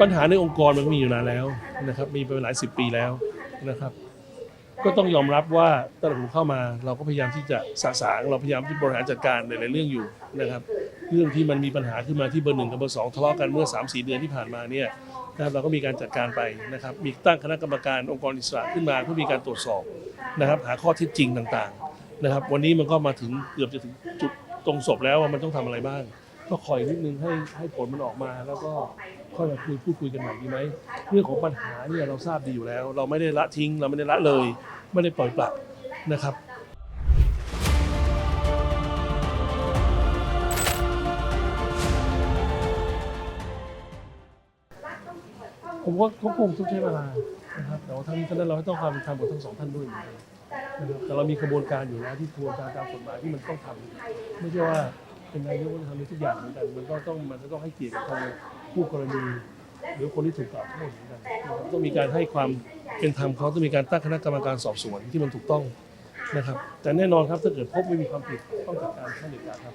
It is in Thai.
ปัญหาในองค์กรมันมีอยู่นานแล้วนะครับ มีไปหลายสิบปีแล้วนะครับ ก็ต้องยอมรับว่าตั้งแต่ผมเข้ามา เราก็พยายามที่จะสะสางเราพยายามที่บริหารจัดการในหลายๆเรื่องอยู่นะครับ เรื่องที่มันมีปัญหาขึ้นมาที่เบอร์หนึ่งกับเบอร์สองทะเลาะกันเมื่อ3 4เดือนที่ผ่านมาเนี่ยนะครับเราก็มีการจัดการไปนะครับ มีตั้งคณะกรรมการองค์กรอิสระขึ้นมาเพื่อมีการตรวจสอบนะครับ หาข้อเท็จจริงต่างๆนะครับ วันนี้มันก็มาถึงเกือบจะถึงจุดตรงศพแล้วว่ามันต้องทำอะไรบ้าง ก็คอยนิดนึงให้ให้ผลมันออกมา แล้วก็ค่อยมาคุยพูดคุยกันใหม่ดีไหมเรื่องของปัญหาเนี่ยเราทราบดีอยู่แล้ว เราไม่ได้ละทิ้ง เราไม่ได้ละเลย ไม่ได้ปล่อยปละนะครับผมว่าเขาคงต้องใช้เวลานะครับแต่ว่าทั้งนี้ทั้งนั้นเราให้ต้องความเป็นธรรมกับทั้งสองท่านด้วยนะครับแต่เรามีกระบวนการอยู่แล้วที่กระบวนการตามกฎหมายที่มันต้องทำไม่ใช่ว่า เป็นนายกทำในทุกอย่างเหมือนกันมันก็ต้องมันก็ต้องให้เกียรติทางผู้กรณีหรือคนที่ถูกกล่าวโทษเหมือนกันนะครับต้องมีการให้ความเป็นธรรมเขาต้องมีการตั้งคณะกรรมการสอบสวนที่มันถูกต้องนะครับ แต่แน่นอนครับถ้าเกิดพบไม่มีความผิดต้องจัดการขั้นเด็ดขาดครับ